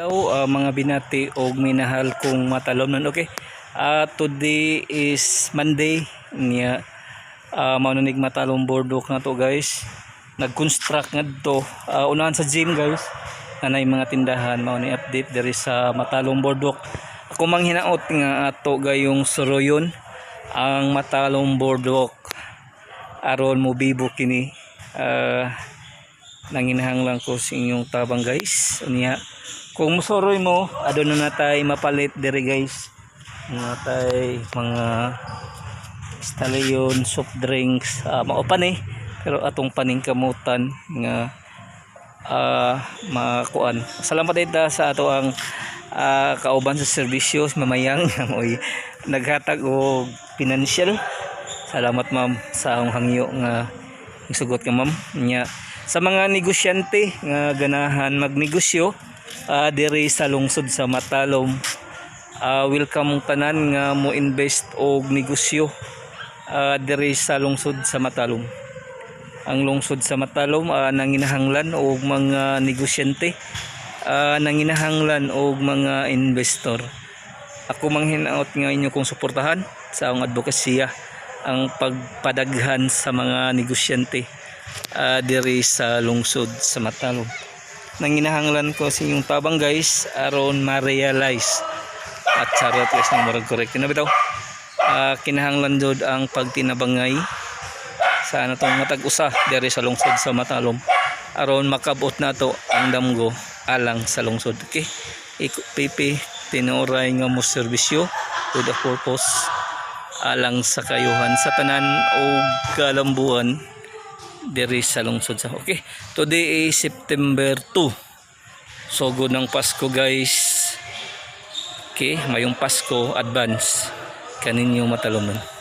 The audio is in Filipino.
Hello uh, mga binati o minahal kong matalom okay uh, today is Monday. Niya uh, maunanig matalong bordok na to guys. Nag-construct nga to uh, unahan sa gym guys. Nanay mga tindahan mao ni update diri sa matalong bordok ako mang hinaot nga ato gayong suroyon ang matalong bordok aron mo bibo kini. Uh, nanginahang lang ko sa inyong tabang guys. Unya kung musoroy mo adon na natay mapalit diri guys. Natay mga stallion soft drinks. Uh, maupan eh pero atong paningkamutan nga ah makuan. Salamat din ta sa ato ang ah, kauban sa serbisyo mamayang oy naghatag og financial. Salamat ma'am sa akong hangyo nga sugot ka ma'am. Nya sa mga negosyante nga ganahan magnegosyo ah, diri sa lungsod sa Matalom. Ah, welcome tanan nga mo invest og negosyo ah, diri sa lungsod sa Matalom. Ang lungsod sa Matalom ah, nanginahanglan og mga negosyante ah, nanginahanglan og mga investor. Ako manghinaot nga inyo kong suportahan sa akong advokasya ang pagpadaghan sa mga negosyante ah, diri sa lungsod sa Matalom nanginahanglan ko sa inyong tabang guys aron ma-realize at charot guys ng murag correct. Na bitaw Ah, kinahanglan jud ang pagtinabangay sa ano tong matag usa diri sa lungsod sa Matalom aron makabot nato ang damgo alang sa lungsod. Okay? Iko, pipi tinuray nga mo serbisyo with a purpose alang sa kayuhan sa tanan o kalambuan diri sa lungsod sa okay. Today is September 2 so good ng Pasko guys. Okay mayong Pasko advance. Kaninyo mataluman